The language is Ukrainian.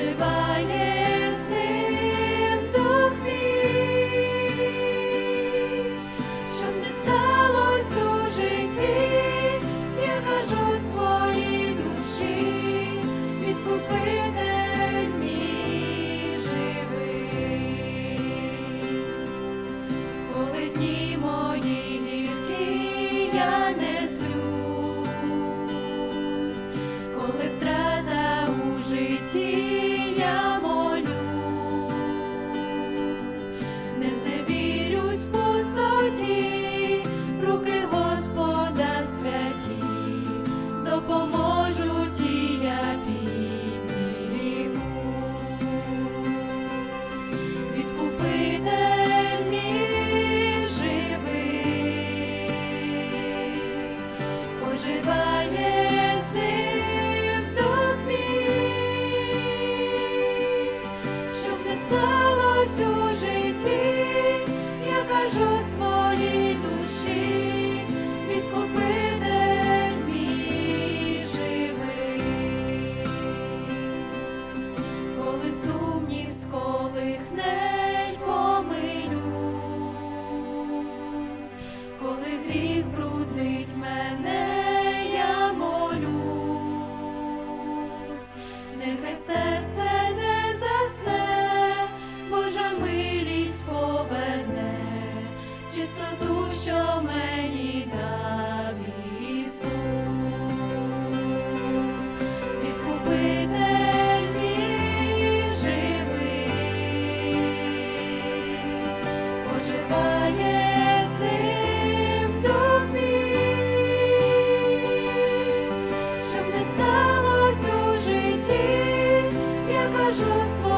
споживає. коли сумнів сколихне й помилюсь, коли гріх бруднить мене. Пає з ним дух щоб не сталося у житті, я кажу своє.